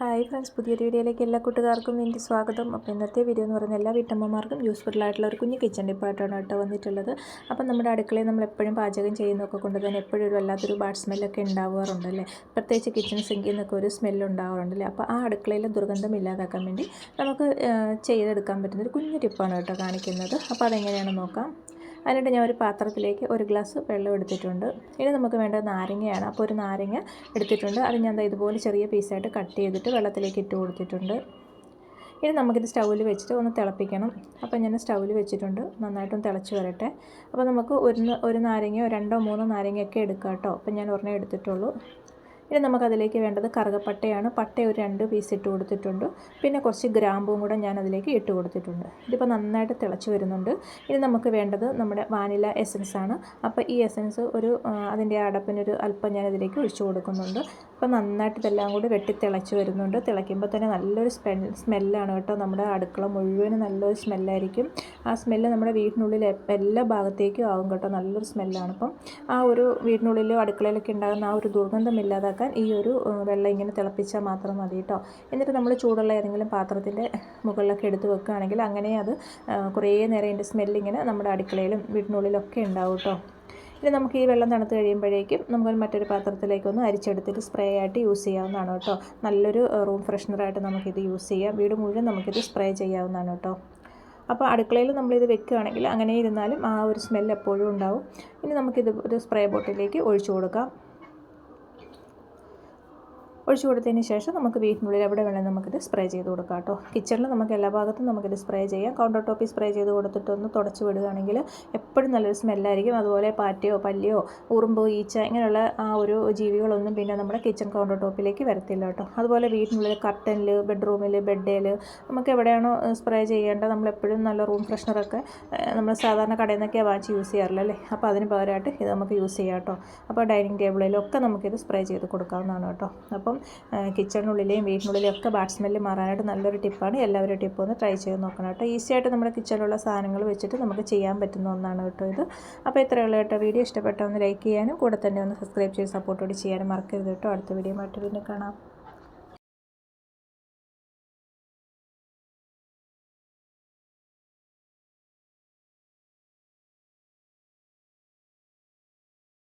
Hi friends പുതിയൊരു വീഡിയോയിലേക്ക് എല്ലാ കൂട്ടുകാർക്കും എന്റെ സ്വാഗതം. അപ്പോൾ ഇന്നത്തെ വീഡിയോ എന്ന് പറയുന്നത് എല്ലാ വീട്ടമ്മമാർക്കും യൂസ്ഫുൾ ആയിട്ടുള്ള ഒരു കുഞ്ഞു കിച്ചൺ ടിപ്പായിട്ടാണ് കേട്ടോ വന്നിട്ടുള്ളത്. അപ്പം നമ്മുടെ അടുക്കളയിൽ നമ്മൾ എപ്പോഴും പാചകം ചെയ്യുന്നതൊക്കെ കൊണ്ട് തന്നെ എപ്പോഴും ഒരു വല്ലാത്തൊരു ബാഡ് സ്മെല്ലൊക്കെ ഉണ്ടാവാറുണ്ടല്ലേ പ്രത്യേകിച്ച് കിച്ചൺ സിങ്കിൽ നിന്നൊക്കെ ഒരു സ്മെല്ല് ഉണ്ടാവാറുണ്ടല്ലേ അപ്പോൾ ആ അടുക്കളയിലെ ദുർഗന്ധം ഇല്ലാതാക്കാൻ വേണ്ടി നമുക്ക് ചെയ്തെടുക്കാൻ പറ്റുന്ന ഒരു കുഞ്ഞു ടിപ്പാണ് കേട്ടോ കാണിക്കുന്നത്. അപ്പോൾ അതെങ്ങനെയാണ് നോക്കാം. അതിനായിട്ട് ഞാൻ ഒരു പാത്രത്തിലേക്ക് ഒരു ഗ്ലാസ് വെള്ളം എടുത്തിട്ടുണ്ട്. ഇനി നമുക്ക് വേണ്ടത് നാരങ്ങയാണ്. അപ്പോൾ ഒരു നാരങ്ങ എടുത്തിട്ടുണ്ട്. അത് ഞാൻ ഇതുപോലെ ചെറിയ പീസായിട്ട് കട്ട് ചെയ്തിട്ട് വെള്ളത്തിലേക്ക് ഇട്ട് കൊടുത്തിട്ടുണ്ട്. ഇനി നമുക്കിത് സ്റ്റൗവിൽ വെച്ചിട്ട് ഒന്ന് തിളപ്പിക്കണം. അപ്പോൾ ഞാൻ സ്റ്റൗവിൽ വെച്ചിട്ടുണ്ട്. നന്നായിട്ടൊന്ന് തിളച്ച് വരട്ടെ. അപ്പോൾ നമുക്ക് ഒരു ഒരു നാരങ്ങയോ രണ്ടോ മൂന്നോ നാരങ്ങയൊക്കെ എടുക്കാം കേട്ടോ. അപ്പോൾ ഞാൻ ഒരെണ്ണം എടുത്തിട്ടുള്ളൂ. ഇനി നമുക്കതിലേക്ക് വേണ്ടത് കറുകപ്പട്ടയാണ്. പട്ട ഒരു രണ്ട് പീസ് ഇട്ട് കൊടുത്തിട്ടുണ്ട്. പിന്നെ കുറച്ച് ഗ്രാമ്പും കൂടെ ഞാൻ അതിലേക്ക് ഇട്ട് കൊടുത്തിട്ടുണ്ട്. ഇതിപ്പോൾ നന്നായിട്ട് തിളച്ച് വരുന്നുണ്ട്. ഇനി നമുക്ക് വേണ്ടത് നമ്മുടെ വാനില എസൻസ് ആണ്. അപ്പോൾ ഈ എസൻസ് ഒരു അതിന്റെ അടപ്പിനൊരു അല്പം ഞാൻ ഇതിലേക്ക് ഒഴിച്ചു കൊടുക്കുന്നുണ്ട്. അപ്പോൾ നന്നായിട്ട് ഇതെല്ലാം കൂടി വെട്ടി തിളച്ച് വരുന്നുണ്ട്. തിളയ്ക്കുമ്പോൾ തന്നെ നല്ലൊരു സ്മെൽ സ്മെല്ലാണ് കേട്ടോ. നമ്മുടെ അടുക്കള മുഴുവനും നല്ലൊരു സ്മെല്ലായിരിക്കും. ആ സ്മെല്ല് നമ്മുടെ വീടിനുള്ളിൽ എല്ലാ ഭാഗത്തേക്കും ആകും കേട്ടോ. നല്ലൊരു സ്മെല്ലാണ്. അപ്പം ആ ഒരു വീടിനുള്ളിലോ അടുക്കളയിലൊക്കെ ഉണ്ടാകുന്ന ആ ഒരു ദുർഗന്ധം ഇല്ലാതാക്കാൻ ഉണ്ടാക്കാൻ ഈ ഒരു വെള്ളം ഇങ്ങനെ തിളപ്പിച്ചാൽ മാത്രം മതി കേട്ടോ. എന്നിട്ട് നമ്മൾ ചൂടുള്ള ഏതെങ്കിലും പാത്രത്തിന്റെ മുകളിലൊക്കെ എടുത്ത് വെക്കുകയാണെങ്കിൽ അങ്ങനെ അത് കുറേ നേരം അതിന്റെ സ്മെല്ലിങ്ങനെ നമ്മുടെ അടുക്കളയിലും വീടിനുള്ളിലൊക്കെ ഉണ്ടാവും കേട്ടോ. ഇനി നമുക്ക് ഈ വെള്ളം തണുത്ത് കഴിയുമ്പോഴേക്കും നമുക്ക് മറ്റൊരു പാത്രത്തിലേക്കൊന്ന് അരിച്ചെടുത്തിട്ട് സ്പ്രേ ആയിട്ട് യൂസ് ചെയ്യാവുന്നതാണ് കേട്ടോ. നല്ലൊരു റൂം ഫ്രഷ്നറായിട്ട് നമുക്കിത് യൂസ് ചെയ്യാം. വീട് മുഴുവൻ നമുക്കിത് സ്പ്രേ ചെയ്യാവുന്നതാണ് കേട്ടോ. അപ്പോൾ അടുക്കളയിൽ നമ്മളിത് വെക്കുകയാണെങ്കിൽ അങ്ങനെ ഇരുന്നാലും ആ ഒരു സ്മെല്ല് എപ്പോഴും ഉണ്ടാവും. ഇനി നമുക്കിത് ഒരു സ്പ്രേ ബോട്ടിലേക്ക് ഒഴിച്ചു കൊടുക്കാം. ഒഴിച്ചു കൊടുത്തതിന് ശേഷം നമുക്ക് വീട്ടിനുള്ളിൽ എവിടെ വേണമെങ്കിൽ നമുക്കിത് സ്പ്രേ ചെയ്ത് കൊടുക്കാം കേട്ടോ. കിച്ചണിൽ നമുക്ക് എല്ലാ ഭാഗത്തും നമുക്കിത് സ്പ്രേ ചെയ്യാം. കൗണ്ടർ ടോപ്പിൽ സ്പ്രേ ചെയ്ത് കൊടുത്തിട്ട് ഒന്ന് തുടച്ച് വിടുകയാണെങ്കിൽ എപ്പോഴും നല്ലൊരു സ്മെല്ലായിരിക്കും അതുപോലെ പാറ്റയോ പല്ലിയോ ഉറുമ്പോ ഈച്ച ഇങ്ങനെയുള്ള ആ ഒരു ജീവികളൊന്നും പിന്നെ നമ്മുടെ കിച്ചൺ കൗണ്ടർ ടോപ്പിലേക്ക് വരത്തില്ല കേട്ടോ. അതുപോലെ വീട്ടിനുള്ളിൽ കർട്ടനിൽ ബെഡ്റൂമിൽ ബെഡേൽ നമുക്ക് എവിടെയാണോ സ്പ്രേ ചെയ്യേണ്ടത് നമ്മളെപ്പോഴും നല്ല റൂം ഫ്രഷ്നറൊക്കെ നമ്മൾ സാധാരണ കടയിൽ നിന്നൊക്കെ വാങ്ങിച്ച് യൂസ് ചെയ്യാറില്ല അല്ലേ? അപ്പോൾ അതിന് പകരമായിട്ട് ഇത് നമുക്ക് യൂസ് ചെയ്യാം കേട്ടോ. അപ്പോൾ ഡൈനിങ് ടേബിളിലൊക്കെ നമുക്കിത് സ്പ്രേ ചെയ്ത് കൊടുക്കാവുന്നതാണ് കേട്ടോ. അപ്പം കിച്ചണിനുള്ളിലെയും വീട്ടിനുള്ളിലെയും ഒക്കെ ബാഡ് മാറാനായിട്ട് നല്ലൊരു ടിപ്പാണ് എല്ലാവരും ടിപ്പ് ഒന്ന് ട്രൈ ചെയ്ത് നോക്കണം കേട്ടോ. ഈസി ആയിട്ട് നമ്മുടെ കിച്ചണിലുള്ള സാധനങ്ങൾ വെച്ചിട്ട് നമുക്ക് ചെയ്യാൻ പറ്റുന്ന ഒന്നാണ് കേട്ടോ ഇത്. അപ്പോൾ ഇത്രയുള്ള കേട്ടോ വീഡിയോ. ഇഷ്ടപ്പെട്ട ഒന്ന് ലൈക്ക് ചെയ്യാനും കൂടെ തന്നെ ഒന്ന് സബ്സ്ക്രൈബ് ചെയ്ത് സപ്പോർട്ടോട് ചെയ്യാനും മറക്കരുത് കേട്ടോ. അടുത്ത വീഡിയോ ആയിട്ട് പിന്നെ കാണാം.